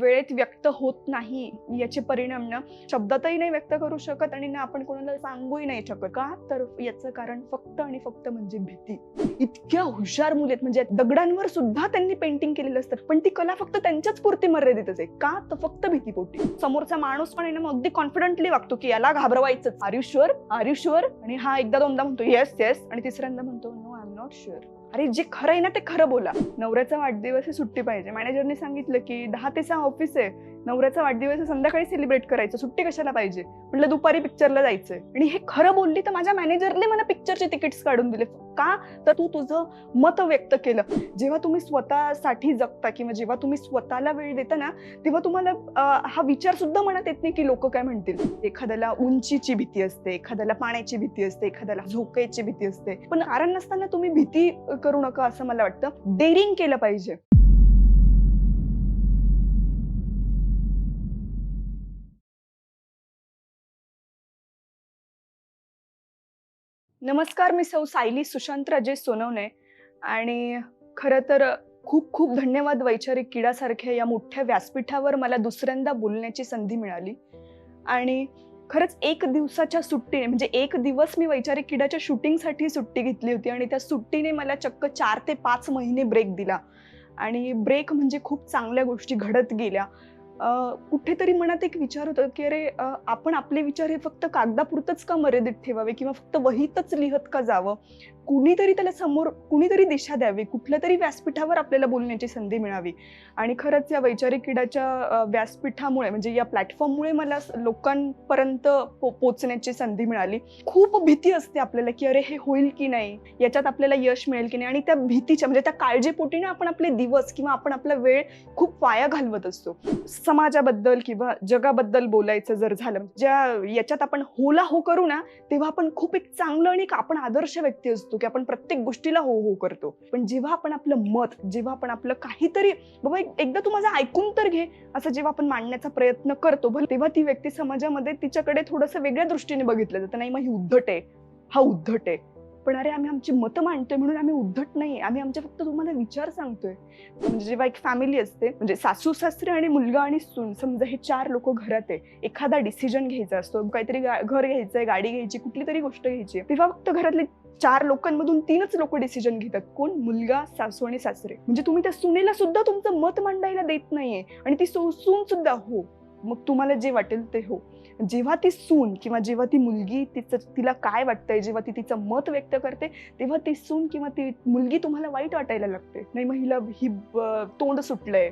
वेळेत व्यक्त होत नाही याचे परिणाम ना शब्दातही नाही व्यक्त करू शकत आणि ना आपण कोणाला सांगूही नाही शकत. का? तर याचं कारण फक्त आणि फक्त म्हणजे भीती. इतक्या हुशार मुली आहेत. म्हणजे दगडांवर सुद्धा त्यांनी पेंटिंग केलेलं असतं. पण ती कला फक्त त्यांच्याच पुरती मर्यादितच आहे का? तर फक्त भीतीपोटी. समोरचा माणूस पण आहे ना मग अगदी कॉन्फिडंटली वागतो की याला घाबरवायचंच. Are you sure are you sure आणि हा एकदा दोनदा म्हणतो येस येस आणि तिसऱ्यांदा म्हणतो no I am not sure अरे जे खरं आहे ना ते खरं बोला. नवऱ्याचा वाढदिवस ही सुट्टी पाहिजे. मॅनेजरने सांगितलं की दहा ते सहा ऑफिस आहे. नवऱ्याचा वाढदिवस संध्याकाळी सेलिब्रेट करायचं. सुट्टी कशाला पाहिजे? म्हटलं दुपारी पिक्चरला जायचंय. आणि हे खरं बोलली तर माझ्या मॅनेजरने मला पिक्चरचे तिकीट्स काढून दिले. का? तर तू तुझं मत व्यक्त केलं. जेव्हा तुम्ही स्वतःसाठी जगता किंवा जेव्हा तुम्ही स्वतःला वेळ देता ना तेव्हा तुम्हाला हा विचार सुद्धा मनात येत नाही की लोक काय म्हणतील. एखाद्याला उंचीची भीती असते एखाद्याला पाण्याची भीती असते एखाद्याला झोकेची भीती असते. पण कारण नसताना तुम्ही भीती करू नका असं मला वाटतं. डेअरिंग केलं पाहिजे. नमस्कार मी सौ सायली सुशांत राजे सोनवणे आणि खरं तर खूप खूप धन्यवाद वैचारिक किडासारख्या या मोठ्या व्यासपीठावर मला दुसऱ्यांदा बोलण्याची संधी मिळाली. आणि खरंच एक दिवसाच्या सुट्टीने म्हणजे एक दिवस मी वैचारिक किडाच्या शूटिंगसाठी सुट्टी घेतली होती आणि त्या सुट्टीने मला चक्क चार ते पाच महिने ब्रेक दिला. आणि ब्रेक म्हणजे खूप चांगल्या गोष्टी घडत गेल्या. कुठेतरी मनात एक विचार होता की अरे आपण आपले विचार हे फक्त कागदापुरतच का मर्यादित ठेवावे किंवा फक्त वहीतच लिहत का जावं? कुणीतरी त्याला समोर कुणीतरी दिशा द्यावी कुठल्या तरी व्यासपीठावर आपल्याला बोलण्याची संधी मिळावी. आणि खरंच या वैचारिक क्रीडाच्या व्यासपीठामुळे म्हणजे या प्लॅटफॉर्ममुळे मला लोकांपर्यंत पो पोचण्याची संधी मिळाली. खूप भीती असते आपल्याला की अरे हे होईल की नाही? याच्यात आपल्याला यश मिळेल की नाही? आणि त्या भीतीच्या म्हणजे त्या काळजीपोटीने आपण आपले दिवस किंवा आपण आपला वेळ खूप वाया घालवत असतो. समाजाबद्दल किंवा जगाबद्दल बोलायचं जर झालं ज्या याच्यात आपण होला हो करू ना तेव्हा आपण खूप एक चांगलं आणि एक आपण आदर्श व्यक्ती असतो की आपण प्रत्येक गोष्टीला हो हो करतो. पण जेव्हा आपण आपलं मत जेव्हा आपण आपलं काहीतरी बाबा एकदा तू माझं ऐकून तर घे असं जेव्हा आपण मांडण्याचा प्रयत्न करतो भले तेव्हा ती व्यक्ती समाजामध्ये तिच्याकडे थोडंसं वेगळ्या दृष्टीने बघितलं जातं नाही मग ही उद्धट आहे. हा उद्धट आहे. पण अरे आम्ही आमची मतं मांडतोय म्हणून आम्ही उद्धट नाही आम्ही आमचे फक्त तुम्हाला विचार सांगतोय. म्हणजे जेव्हा एक फॅमिली असते म्हणजे सासू सासरे आणि मुलगा आणि सून समजा हे चार लोक घरात आहे. एखादा डिसिजन घ्यायचा असतो काहीतरी गा- घर घ्यायचंय गाडी घ्यायची कुठली तरी गोष्ट घ्यायची. आहे. तेव्हा फक्त घरातले चार लोकांमधून तीनच लोक डिसिजन घेतात. कोण? मुलगा सासू आणि सासरे. म्हणजे तुम्ही त्या सुनेला सुद्धा तुमचं मत मांडायला देत नाहीये. आणि ती सून सुद्धा हो. मग तुम्हाला जे वाटेल ते हो. जेव्हा ती सून किंवा जेव्हा ती मुलगी तिचं तिला काय वाटतंय जेव्हा ती तिचं मत व्यक्त करते तेव्हा ती सून किंवा ती मुलगी तुम्हाला वाईट वाटायला लागते. नाही मग हिला ही तोंड सुटलंय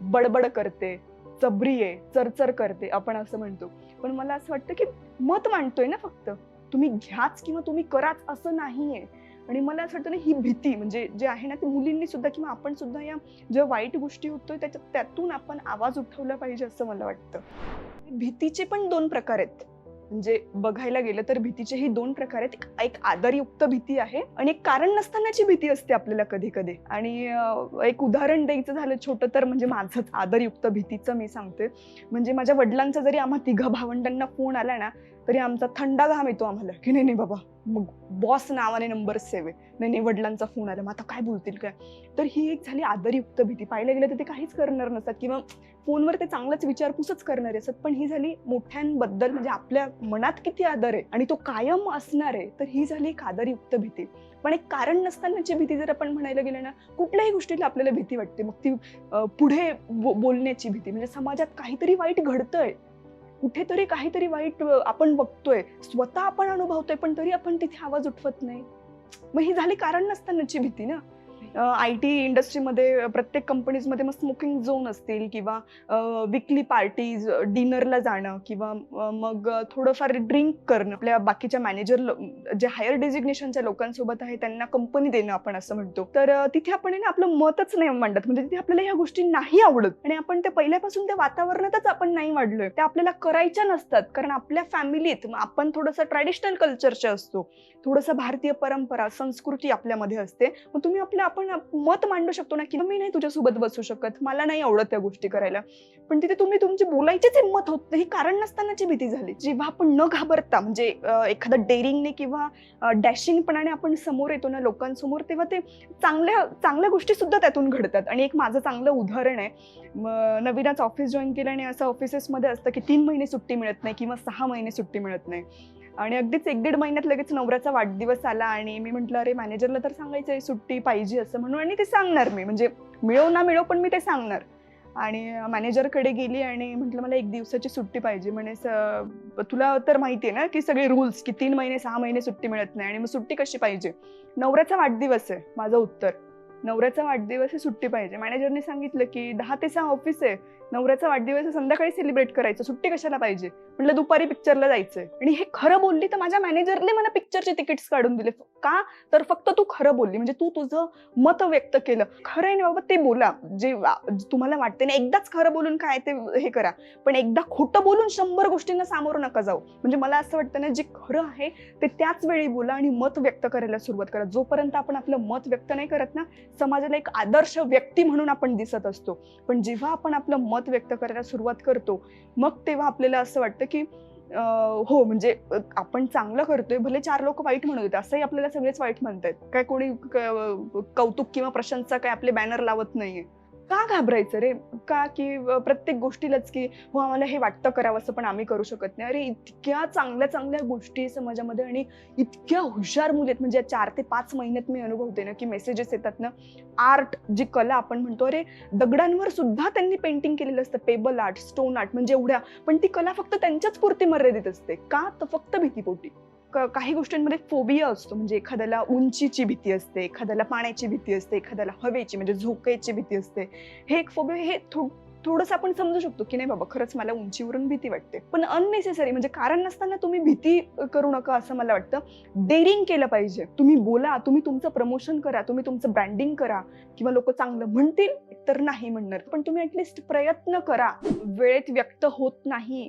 बडबड करते चबरी आहे चरचर करते आपण असं म्हणतो. पण मला असं वाटतं की मत मांडतोय ना फक्त. तुम्ही घ्याच किंवा तुम्ही कराच असं नाहीये. आणि मला असं वाटतं ना ही भीती म्हणजे जे आहे ना ती मुलींनी सुद्धा किंवा आपण सुद्धा या ज्या वाईट गोष्टी होतोय त्याच्या त्यातून आपण आवाज उठवला पाहिजे असं मला वाटतं. भीतीचे पण दोन प्रकार आहेत. म्हणजे बघायला गेलं तर भीतीचेही दोन प्रकार आहेत. एक- आदरयुक्त भीती आहे आणि एक कारण नसतानाची भीती असते आपल्याला कधी कधी आणि एक उदाहरण द्यायचं झालं छोटं तर म्हणजे माझंच आदरयुक्त भीतीचं मी सांगते. म्हणजे माझ्या वडिलांचा जरी आम्हा तिघा भावंडांना फोन आला ना तरी आमचा थंडा घाम येतो आम्हाला. की नाही नाही बाबा मग बॉस नावाने नंबर सेव्ह आहे. नाही नाही वडिलांचा फोन आला. मग आता काय बोलतील काय? तर ही एक झाली आदरयुक्त भीती. पाहायला गेलं तर ते काहीच करणार नसतात. किंवा फोनवर ते चांगलाच विचारपूसच करणारे असतात पण ही झाली मोठ्यांबद्दल म्हणजे आपल्या मनात किती आदर आहे आणि तो कायम असणार आहे तर ही झाली एक आदरयुक्त भीती. पण एक कारण नसतानाची भीती जर आपण म्हणायला गेलं ना कुठल्याही गोष्टीला आपल्याला भीती वाटते. मग ती पुढे बो- बोलण्याची भीती. म्हणजे समाजात काहीतरी वाईट घडतंय कुठेतरी काहीतरी वाईट आपण बघतोय. स्वतः आपण अनुभवतोय पण तरी आपण तिथे आवाज उठवत नाही. मग ही झाली कारण नसतानाची भीती ना? आय टी इंडस्ट्रीमध्ये प्रत्येक कंपनीजमध्ये मग स्मोकिंग झोन असतील किंवा विकली पार्टीज डिनरला जाणं किंवा मग थोडंफार ड्रिंक करणं. आपल्या बाकीच्या मॅनेजर जे हायर डेजिग्नेशनच्या लोकांसोबत आहे त्यांना कंपनी देणं आपण असं म्हणतो. तर तिथे आपण आहे ना आपलं मतच नाही मांडत. म्हणजे तिथे आपल्याला ह्या गोष्टी नाही आवडत. आणि आपण ते पहिल्यापासून त्या वातावरणातच आपण नाही वाढलोय त्या आपल्याला करायच्या नसतात. कारण आपल्या फॅमिलीत आपण थोडंसं ट्रॅडिशनल कल्चरचे असतो. थोडंसं भारतीय परंपरा संस्कृती आपल्यामध्ये असते. मग तुम्ही आपल्या आपण आपण मत मांडू शकतो ना की मी नाही तुझ्यासोबत बसू शकत मला नाही आवडत त्या गोष्टी करायला. पण तिथे तुम्ही तुमची बोलायचीच हिंमत होत ही कारण नसतानाची भीती झाली. जेव्हा आपण न घाबरता म्हणजे अं, एखादा डेअरिंगने किंवा डॅशिंगपणाने आपण समोर येतो ना लोकांसमोर तेव्हा ते चांगल्या चांगल्या गोष्टी सुद्धा त्यातून घडतात. आणि एक माझं चांगलं उदाहरण आहे. नवीनच ऑफिस जॉईन केलं आणि असं ऑफिसेसमध्ये असतं की तीन महिने सुट्टी मिळत नाही किंवा सहा महिने सुट्टी मिळत नाही. आणि अगदीच एक दीड महिन्यात लगेच नवऱ्याचा वाढदिवस आला आणि मी म्हटलं अरे मॅनेजरला तर सांगायचंय सुट्टी पाहिजे असं म्हणून. आणि ते सांगणार मी म्हणजे मिळो ना मिळो पण मी ते सांगणार. आणि मॅनेजरकडे गेली आणि म्हटलं मला एक दिवसाची सुट्टी पाहिजे. म्हणे तुला तर माहिती आहे ना की सगळे रूल्स की तीन महिने सहा महिने सुट्टी मिळत नाही आणि मग सुट्टी कशी पाहिजे? नवऱ्याचा वाढदिवस आहे माझं उत्तर. नवऱ्याचा वाढदिवस आहे सुट्टी पाहिजे. मॅनेजरने सांगितलं की दहा ते सहा ऑफिस आहे. नवऱ्याचा वाढदिवस संध्याकाळी सेलिब्रेट करायचं. सुट्टी कशाला पाहिजे? म्हटलं दुपारी पिक्चरला जायचंय. आणि हे खरं बोलली तर माझ्या मॅनेजरने मला पिक्चरचे तिकीट्स काढून दिले. का? तर फक्त तू खरं बोलली. म्हणजे तू तुझं मत व्यक्त केलं. खरं आहे ना बाबा ते बोला. जे तुम्हाला वाटते ना एकदाच खरं बोलून काय ते हे करा. पण एकदा खोटं बोलून शंभर गोष्टींना सामोरं नका जाऊ. म्हणजे मला असं वाटतं ना जे खरं आहे ते त्याच वेळी बोला आणि मत व्यक्त करायला सुरुवात करा. जोपर्यंत आपण आपलं मत व्यक्त नाही करत ना समाजाला एक आदर्श व्यक्ती म्हणून आपण दिसत असतो. पण जेव्हा आपण आपलं मत व्यक्त करायला सुरुवात करतो मग तेव्हा आपल्याला असं वाटतं की हो म्हणजे आपण चांगलं करतोय भले चार लोक वाईट म्हणत होते असंही आपल्याला सगळेच वाईट म्हणतायत. काय कोणी कौतुक किंवा प्रशंसा काय आपले बॅनर लावत नाहीये. का घाबरायचं रे? का की प्रत्येक गोष्टीलाच की हो आम्हाला हे वाटतं करावं असं पण आम्ही करू शकत नाही. अरे इतक्या चांगल्या चांगल्या गोष्टी समाजामध्ये आणि इतक्या हुशार मुली आहेत. म्हणजे चार ते पाच महिन्यात मी अनुभवते ना की मेसेजेस येतात ना आर्ट जी कला आपण म्हणतो अरे दगडांवर सुद्धा त्यांनी पेंटिंग केलेलं असतं. पेबल आर्ट स्टोन आर्ट म्हणजे एवढ्या पण ती कला फक्त त्यांच्याच पुरती मर्यादित असते. का? तर फक्त भीतीपोटी. काही गोष्टींमध्ये फोबिया असतो. म्हणजे एखाद्याला उंचीची भीती असते एखाद्याला पाण्याची भीती असते एखाद्याला हवेची म्हणजे झोकेची भीती असते. हे एक फोबिया हे थो थोडंसं आपण समजू शकतो की नाही बाबा खरंच मला उंचीवरून भीती वाटते. पण अननेसेसरी म्हणजे कारण नसताना तुम्ही भीती करू नका असं मला वाटतं. डेअरिंग केलं पाहिजे. तुम्ही बोला तुम्ही तुमचं प्रमोशन करा तुम्ही तुमचं ब्रँडिंग करा. किंवा लोक चांगलं म्हणतील तर नाही म्हणणार. पण तुम्ही ऍटलिस्ट प्रयत्न करा. वेळेत व्यक्त होत नाही.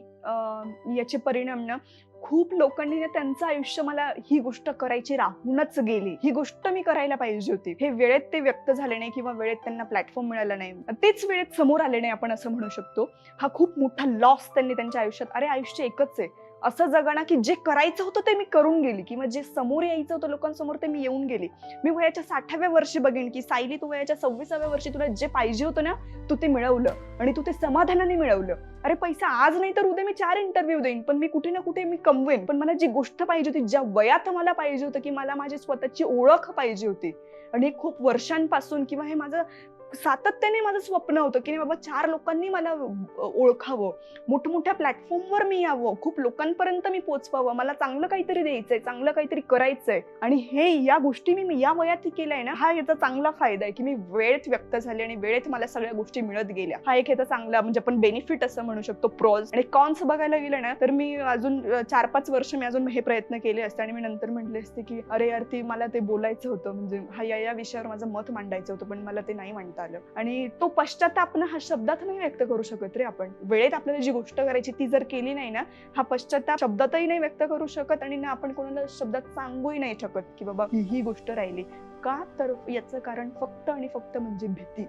याचे परिणाम ना खूप लोकांनी ना त्यांचं आयुष्य मला ही गोष्ट करायची राहूनच गेली. ही गोष्ट मी करायला पाहिजे होती. हे वेळेत ते व्यक्त झाले नाही किंवा वेळेत त्यांना प्लॅटफॉर्म मिळाला नाही. तेच वेळेत समोर आले नाही आपण असं म्हणू शकतो. हा खूप मोठा लॉस त्यांनी त्यांच्या आयुष्यात. अरे आयुष्य एकच आहे. असं जगाना की जे करायचं होतं ते मी करून गेली. किंवा जे समोर यायचं होतं लोकांसमोर ते मी येऊन गेली. मी वयाच्या साठाव्या वर्षी बघेन की सायली तू वयाच्या सव्वीसाव्या वर्षी तुला जे पाहिजे होतं ना तू ते मिळवलं. आणि तू ते समाधानाने मिळवलं. अरे पैसा आज नाही तर उद्या मी चार इंटरव्ह्यू देईन. पण मी कुठे ना कुठे मी कमवेन. पण मला जी गोष्ट पाहिजे होती ज्या वयात मला पाहिजे होतं की मला माझी स्वतःची ओळख पाहिजे होती. आणि खूप वर्षांपासून किंवा हे माझं सातत्याने माझं स्वप्न होतं की बाबा चार लोकांनी मला ओळखावं. मोठमोठ्या प्लॅटफॉर्मवर मी यावं. खूप लोकांपर्यंत मी पोचवावं. मला चांगलं काहीतरी द्यायचंय चांगलं काहीतरी करायचंय. आणि हे या गोष्टी मी मी या वयात केलंय ना हा याचा चांगला फायदा आहे की मी वेळेत व्यक्त झाले आणि वेळेत मला सगळ्या गोष्टी मिळत गेल्या. हा एक याचा चांगला म्हणजे आपण बेनिफिट असं म्हणू शकतो प्रॉज आणि कॉन्स बघायला गेलं ना तर मी अजून चार पाच वर्ष मी अजून हे प्रयत्न केले असते आणि मी नंतर म्हटले असते की अरे यार ती मला ते बोलायचं होतं. म्हणजे हा या या विषयावर माझं मत मांडायचं होतं पण मला ते नाही मांडत आलं. आणि तो पश्चाताप ना हा शब्दात नाही व्यक्त करू शकत रे आपण. वेळेत आपल्याला जी गोष्ट करायची ती जर केली नाही ना हा पश्चाताप शब्दातही नाही व्यक्त करू शकत आणि ना आपण कोणाला शब्दात सांगूही नाही शकत की बाबा ही गोष्ट राहिली. का तर याचं कारण फक्त आणि फक्त म्हणजे भीती.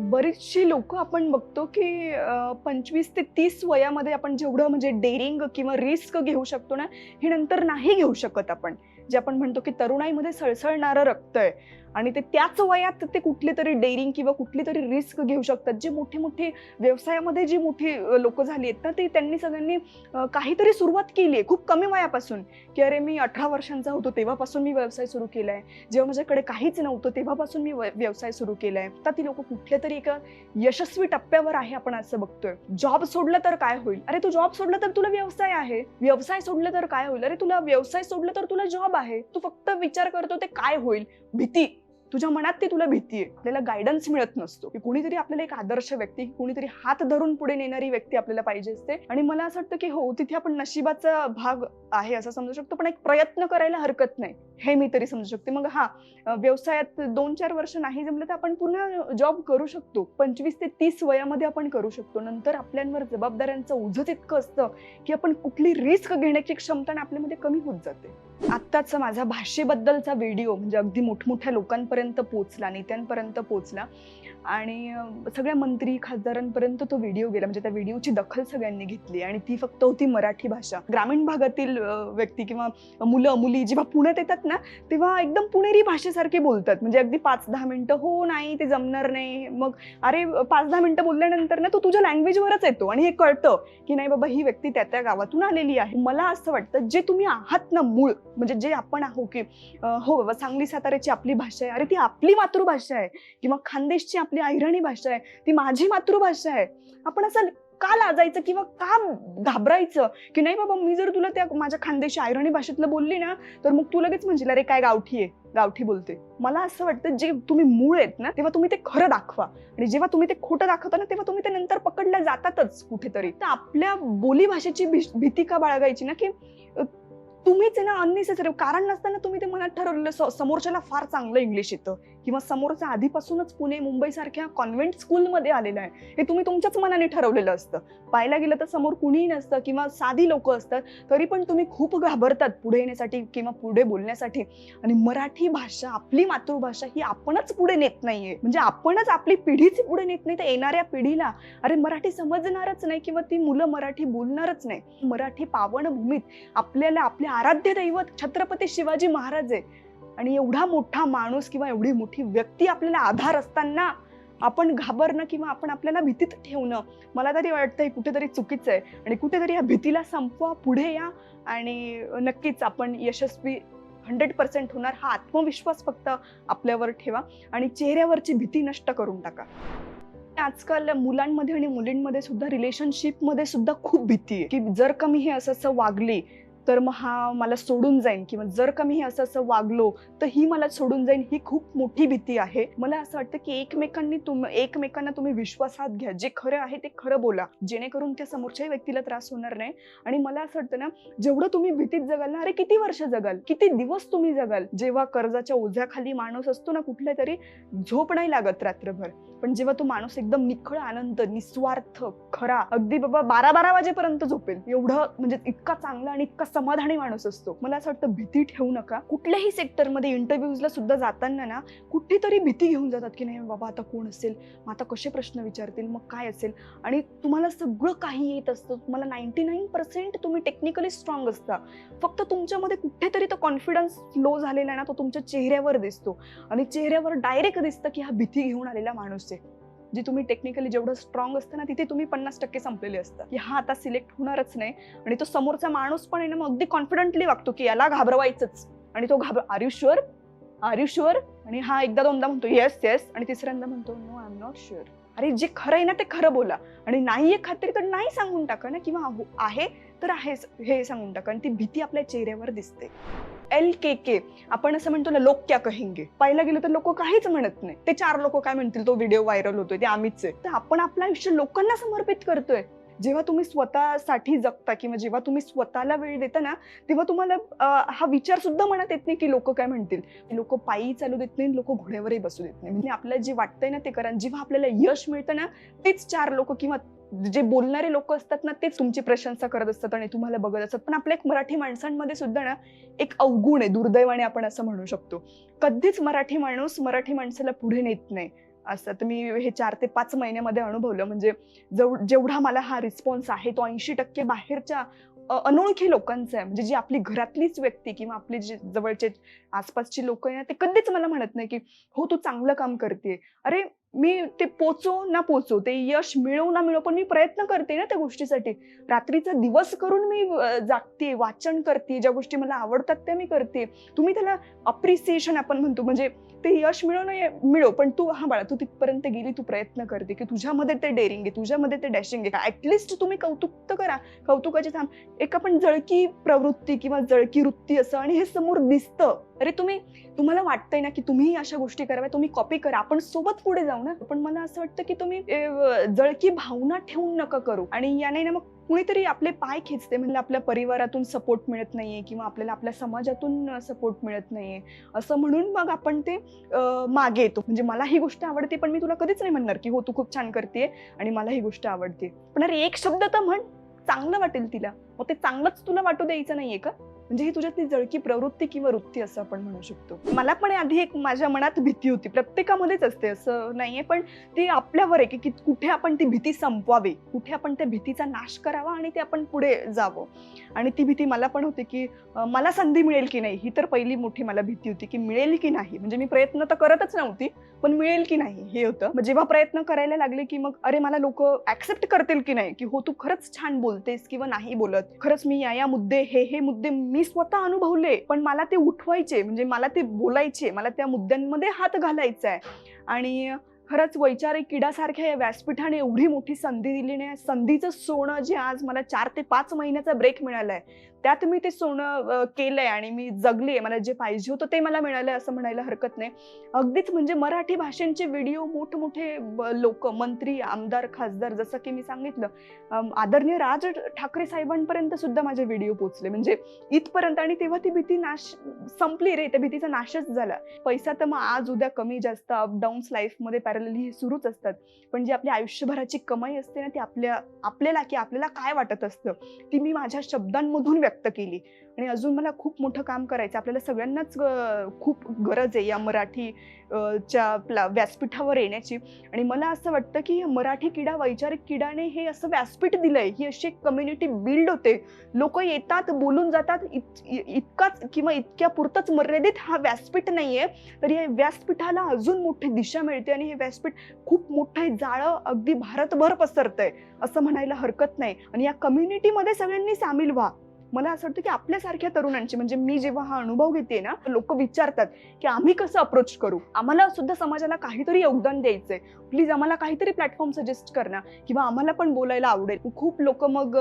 बरीचशी लोक आपण बघतो की पंचवीस ते तीस वयामध्ये आपण जेवढं म्हणजे डेअरिंग किंवा रिस्क घेऊ शकतो ना हे नंतर नाही घेऊ शकत आपण. जे आपण म्हणतो की तरुणाईमध्ये सळसळणारं रक्त आहे. आणि ते त्याच वयात ते कुठले तरी डेअरिंग किंवा कुठली तरी रिस्क घेऊ शकतात. जे मोठे मोठे व्यवसायामध्ये जी मोठी लोक झाली आहेत ना ते त्यांनी सगळ्यांनी काहीतरी सुरुवात केली आहे खूप कमी वयापासून. की अरे मी अठरा वर्षांचा होतो तेव्हापासून मी व्यवसाय सुरू केला आहे. जेव्हा माझ्याकडे काहीच नव्हतं तेव्हापासून मी व्यवसाय सुरू केलाय तर ती लोक कुठल्या तरी एका यशस्वी टप्प्यावर आहे आपण असं बघतोय. जॉब सोडलं तर काय होईल? अरे तू जॉब सोडला तर तुला व्यवसाय आहे. व्यवसाय सोडलं तर काय होईल? अरे तुला व्यवसाय सोडलं तर तुला जॉब आहे. तू फक्त विचार करतो ते काय होईल? भीती. तुझ्या मनात ती तुला भीती आहे. आपल्याला गायडन्स मिळत नसतो. की कुणीतरी आपल्याला एक आदर्श व्यक्ती कुणीतरी हात धरून पुढे नेणारी व्यक्ती आपल्याला पाहिजे असते. आणि मला असं वाटतं की हो तिथे आपण नशिबाचा भाग आहे असं समजू शकतो पण एक प्रयत्न करायला हरकत नाही. हे मी तरी समजू शकते. मग हा व्यवसायात दोन चार वर्ष नाही जमलं तर आपण पुन्हा जॉब करू शकतो. पंचवीस ते तीस वयामध्ये आपण करू शकतो. नंतर आपल्यांवर जबाबदाऱ्यांचं ओझच इतकं असतं की आपण कुठली रिस्क घेण्याची क्षमता आपल्यामध्ये कमी होत जाते. आत्ताच माझा भाषेबद्दलचा व्हिडिओ म्हणजे अगदी मोठमोठ्या लोकांपर्यंत लोकांपर्यंत पोचला नेत्यांपर्यंत पोचला आणि सगळ्या मंत्री खासदारांपर्यंत तो व्हिडिओ गेला. म्हणजे त्या व्हिडिओची दखल सगळ्यांनी घेतली आणि ती फक्त होती मराठी भाषा. ग्रामीण भागातील व्यक्ती किंवा मुलं मुली जेव्हा पुण्यात येतात ना तेव्हा एकदम पुणेरी भाषेसारखे बोलतात. म्हणजे अगदी पाच दहा मिनिटं हो नाही ते जमणार नाही. मग अरे पाच दहा मिनिटं बोलल्यानंतर ना तो तुझ्या लँग्वेजवरच येतो. आणि हे कळतं की नाही बाबा ही व्यक्ती त्या त्या गावातून आलेली आहे. मला असं वाटतं जे तुम्ही आहात ना मूळ म्हणजे जे आपण आहो की हो बाबा सांगली साताऱ्याची आपली भाषा आहे. अरे ती आपली मातृभाषा आहे. किंवा खानदेशची आपली अहिराणी भाषा आहे ती माझी मातृभाषा आहे. आपण असं का लाजायचं किंवा का घाबरायचं? की नाही बाबा मी जर तुला त्या माझ्या खानदेशी ऐराणी भाषेतलं बोलली ना तर मग तू लगेच म्हणजे अरे काय गावठी आहे? गावठी बोलते. मला असं वाटतं जे तुम्ही मूळ आहेत ना तेव्हा तुम्ही ते खरं दाखवा. आणि जेव्हा तुम्ही ते खोटं दाखवता ना तेव्हा तुम्ही ते नंतर पकडल्या जातातच कुठेतरी. तर आपल्या बोली भाषेची भी- भीती का बाळगायची ना की तुम्हीच ना अननेसेसरी कारण नसताना तुम्ही ते मनात ठरवलेलं समोरच्याला फार चांगलं इंग्लिश येतं. किंवा समोरचा आधीपासूनच पुणे मुंबई सारख्या कॉन्व्हेंट स्कूलमध्ये आलेलं आहे हे तुम्ही तुमच्याच मनाने ठरवलेलं असतं. पाहायला गेलं तर समोर कुणीही नसतं किंवा साधी लोक असतात तरी पण तुम्ही खूप घाबरतात पुढे येण्यासाठी किंवा पुढे बोलण्यासाठी. आणि मराठी भाषा आपली मातृभाषा ही आपणच पुढे नेत नाहीये. म्हणजे आपणच आपली पिढीच पुढे नेत नाही तर येणाऱ्या पिढीला अरे मराठी समजणारच नाही किंवा ती मुलं मराठी बोलणारच नाही. मराठी पावनभूमीत आपल्याला आपले आराध्य दैवत छत्रपती शिवाजी महाराज आहे. आणि एवढा मोठा माणूस किंवा एवढी मोठी व्यक्ती आपल्याला आधार असताना आपण घाबरणं किंवा आपण आपल्याला भीतीत ठेवणं मला तरी वाटतं हे कुठेतरी चुकीचं आहे. आणि कुठेतरी या भीतीला संपवा पुढे या आणि नक्कीच आपण यशस्वी हंड्रेड पर्सेंट होणार. हा आत्मविश्वास फक्त आपल्यावर ठेवा आणि चेहऱ्यावरची भीती नष्ट करून टाका. आजकाल मुलांमध्ये आणि मुलींमध्ये सुद्धा रिलेशनशिपमध्ये सुद्धा खूप भीती आहे. की जर का मी हे असं असं वागली तर मग हा मला सोडून जाईन. किंवा जर का मी असं असं वागलो तर ही मला सोडून जाईन ही खूप मोठी भीती आहे. मला असं वाटतं की एकमेकांनी तुम एकमेकांना तुम्ही विश्वासात घ्या. जे खरं आहे ते खरं बोला. जेणेकरून त्या समोरच्याही व्यक्तीला त्रास होणार नाही. आणि मला असं वाटतं ना जेवढं तुम्ही भीतीत जगाल ना अरे किती वर्ष जगाल? किती दिवस तुम्ही जगाल? जेव्हा कर्जाच्या ओझ्याखाली माणूस असतो ना कुठल्या तरी झोप नाही लागत रात्रभर. पण जेव्हा तो माणूस एकदम निखळ आनंद निस्वार्थ खरा अगदी बाबा बारा बारा वाजेपर्यंत झोपेल. एवढं म्हणजे इतका चांगला आणि इतका समाधानी माणूस असतो. मला असं वाटतं भीती ठेवू नका. कुठल्याही सेक्टरमध्ये इंटरव्ह्यूजला सुद्धा जाताना ना कुठेतरी भीती घेऊन जातात की नाही बाबा आता कोण असेल? मग आता कसे प्रश्न विचारतील? मग काय असेल? आणि तुम्हाला सगळं काही येत असतं. तुम्हाला नाईन्टी नाईन पर्सेंट तुम्ही टेक्निकली स्ट्रॉंग असता. फक्त तुमच्यामध्ये कुठेतरी तो कॉन्फिडन्स लो झालेला आहे ना तो तुमच्या चेहऱ्यावर दिसतो. आणि चेहऱ्यावर डायरेक्ट दिसतं की हा भीती घेऊन आलेला माणूस आहे. जे तुम्ही टेक्निकली जेवढं स्ट्रॉंग असतं ना तिथे तुम्ही पन्नास टक्के संपलेले असतात. की हा आता सिलेक्ट होणारच नाही. आणि तो समोरचा माणूस पण आहे ना मग अगदी कॉन्फिडंटली वागतो की याला घाबरवायचंच. आणि तो घाबर are you sure are you sure आणि हा एकदा दोनदा म्हणतो येस येस आणि तिसऱ्यांदा म्हणतो no I am not sure अरे जे खरं आहे ना ते खरं बोला. आणि नाही आहे खात्री तर नाही सांगून टाका ना किंवा आहे तर आहेच हे सांगून टाका. आणि ती भीती आपल्या चेहऱ्यावर दिसते. L K K. आपण असं म्हणतो ना लोक क्या कहेंगे? पाहिला गेलं तर लोक काहीच म्हणत नाही. ते चार लोक काय म्हणतील? तो व्हिडिओ व्हायरल होतोय ते आम्हीच आहे. तर आपण आपलं आयुष्य लोकांना समर्पित करतोय. जेव्हा तुम्ही स्वतःसाठी जगता किंवा जेव्हा तुम्ही स्वतःला वेळ देता ना तेव्हा तुम्हाला हा विचार सुद्धा मनात येत नाही की लोक काय म्हणतील. लोक पायी चालू देत नाही लोक घोड्यावरही बसू देत नाही. म्हणजे आपल्याला जे वाटतंय ना ते करा. आणि जेव्हा आपल्याला यश मिळतं ना तेच चार लोक किंवा जे बोलणारे लोक असतात ना तेच तुमची प्रशंसा करत असतात आणि तुम्हाला बघत असतात. पण आपल्या एक मराठी माणसांमध्ये सुद्धा ना एक अवगुण आहे दुर्दैवाने आपण असं म्हणू शकतो. कधीच मराठी माणूस मराठी माणसाला पुढे नेत नाही. असं तर मी हे चार ते पाच महिन्यामध्ये अनुभवलं. म्हणजे जेव जेवढा मला हा रिस्पॉन्स आहे तो ऐंशी टक्के बाहेरच्या अनोळखी लोकांचं आहे. म्हणजे जी आपली घरातलीच व्यक्ती किंवा आपली जे जवळचे आसपासची लोक आहे ना ते कधीच मला म्हणत नाही की हो तू चांगलं काम करते अरे मी ते पोचू ना पोचू ते यश मिळवू ना मिळवू पण मी प्रयत्न करते ना त्या गोष्टीसाठी. रात्रीचा दिवस करून मी जागते वाचन करते ज्या गोष्टी मला आवडतात त्या मी करते. तुम्ही त्याला अप्रिसिएशन आपण म्हणतो म्हणजे ते यश मिळव ना मिळो पण तू हा बाळा तू तिथपर्यंत गेली तू प्रयत्न करते की तुझ्यामध्ये ते डेअरिंग आहे तुझ्यामध्ये ते डॅशिंग आहे. ॲटलिस्ट तुम्ही कौतुक तर करा. कौतुकाची थांब. एक आपण जळकी प्रवृत्ती किंवा जळकी वृत्ती असं आणि हे समोर दिसतं. अरे तुम्ही तुम्हाला वाटतंय ना की तुम्ही अशा गोष्टी कराव्या तुम्ही कॉपी करा आपण सोबत पुढे जाऊ ना. पण मला असं वाटतं की तुम्ही जळकी भावना ठेवून नका करू. आणि याने ना मग कुणीतरी आपले पाय खेचते म्हणजे आपल्या परिवारातून सपोर्ट मिळत नाहीये किंवा आपल्याला आपल्या समाजातून सपोर्ट मिळत नाहीये. असं म्हणून मग आपण ते मागे येतो. म्हणजे मला ही गोष्ट आवडते पण मी तुला कधीच नाही म्हणणार की हो तू खूप छान करते आणि मला ही गोष्ट आवडते. पण अरे एक शब्द तर म्हण चांगलं वाटेल तिला. मग ते चांगलंच तुला वाटू द्यायचं नाहीये का? म्हणजे ही तुझ्यातली जळकी प्रवृत्ती किंवा वृत्ती असं आपण म्हणू शकतो. मला पण आधी एक माझ्या मनात भीती होती. प्रत्येकामध्येच असते असं नाहीये पण ती आपल्यावर आहे की कुठे आपण ती भीती संपवावी? कुठे आपण त्या भीतीचा नाश करावा आणि ते आपण पुढे जावं? आणि ती भीती मला पण होती की मला संधी मिळेल की नाही? ही तर पहिली मोठी मला भीती होती की मिळेल की नाही? म्हणजे मी प्रयत्न तर करतच नव्हती पण मिळेल की नाही? हे होतं. मग जेव्हा प्रयत्न करायला लागले की मग अरे मला लोक ऍक्सेप्ट करतील की नाही? की हो तू खरंच छान बोलतेस किंवा नाही बोलत. खरंच मी या या मुद्दे हे हे मुद्दे मी मी स्वतः अनुभवले पण मला ते उठवायचे म्हणजे मला ते बोलायचे मला त्या मुद्द्यांमध्ये हात घालायचा आहे. आणि खरंच वैचारिक किडासारख्या या व्यासपीठाने एवढी मोठी संधी दिली नाही. संधीचं सोनं जे आज मला चार ते पाच महिन्याचा ब्रेक मिळालाय त्यात मी ते सोनं केलंय आणि मी जगली मला जे पाहिजे होतं ते मला मिळालंय असं म्हणायला हरकत नाही. अगदीच म्हणजे मराठी भाषेंचे व्हिडिओ मोठमोठे लोक मंत्री आमदार खासदार जसं की मी सांगितलं आदरणीय राज ठाकरे साहेबांपर्यंत सुद्धा माझे व्हिडिओ पोचले म्हणजे इथपर्यंत आणि तेव्हा ती भीती नाश संपली रे त्या भीतीचा नाशच झाला. पैसा तर मग आज उद्या कमी जास्त अपडाऊन्स लाईफमध्ये पॅरलली हे सुरूच असतात. पण जी आपली आयुष्यभराची कमाई असते ना ती आपल्या आपल्याला की आपल्याला काय वाटत असतं ती मी माझ्या शब्दांमधून व्यक्त केली. आणि अजून मला खूप मोठं काम करायचं आपल्याला सगळ्यांनाच खूप गरज आहे या मराठी च्या प्ला व्यासपीठावर येण्याची. आणि मला असं वाटतं की मराठी किडा वैचारिक किडाने हे असं व्यासपीठ दिलंय. ही अशी एक कम्युनिटी बिल्ड होते. लोक येतात बोलून जातात. इत- इतकाच किंवा इतक्या पुरतच मर्यादित हा व्यासपीठ नाहीये. तर या व्यासपीठाला अजून मोठी दिशा मिळते आणि हे व्यासपीठ खूप मोठं आहे. जाळं अगदी भारतभर पसरतंय. असं म्हणायला हरकत नाही. आणि या कम्युनिटीमध्ये सगळ्यांनी सामील व्हा. मला असं वाटतं की आपल्यासारख्या तरुणांची म्हणजे मी जेव्हा हा अनुभव घेते ना लोक विचारतात की आम्ही कसं अप्रोच करू? आम्हाला सुद्धा समाजाला काहीतरी योगदान द्यायचंय. प्लीज आम्हाला काहीतरी प्लॅटफॉर्म सजेस्ट करणं किंवा आम्हाला पण बोलायला आवडेल. खूप लोक मग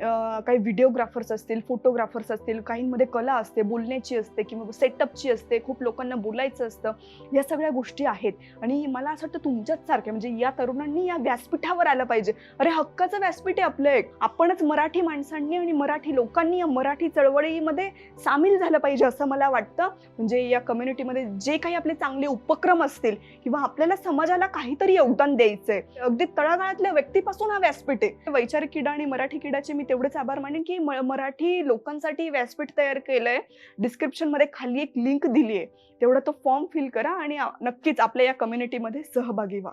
काही व्हिडिओग्राफर्स असतील फोटोग्राफर्स असतील काहींमध्ये कला असते बोलण्याची असते किंवा सेटअपची असते खूप लोकांना बोलायचं असतं. या सगळ्या गोष्टी आहेत. आणि मला असं वाटतं तुमच्याच सारख्या म्हणजे या तरुणांनी या व्यासपीठावर आलं पाहिजे. अरे हक्काचं व्यासपीठ आहे आपलं एक. आपणच मराठी माणसांनी आणि मराठी लोकांनी या मराठी चळवळीमध्ये सामील झालं पाहिजे असं मला वाटतं. म्हणजे या कम्युनिटीमध्ये जे काही आपले चांगले उपक्रम असतील किंवा आपल्याला समाजाला काहीतरी योगदान द्यायचंय. अगदी तळागाळातल्या व्यक्तीपासून हा व्यासपीठ आहे. वैचारिक किडा आणि मराठी किडाचे मी तेवढेच आभार मानेन की मराठी लोकांसाठी व्यासपीठ तयार केलंय. डिस्क्रिप्शनमध्ये खाली एक लिंक दिली आहे तेवढा तो फॉर्म फिल करा आणि नक्कीच आपल्या या कम्युनिटीमध्ये सहभागी व्हा.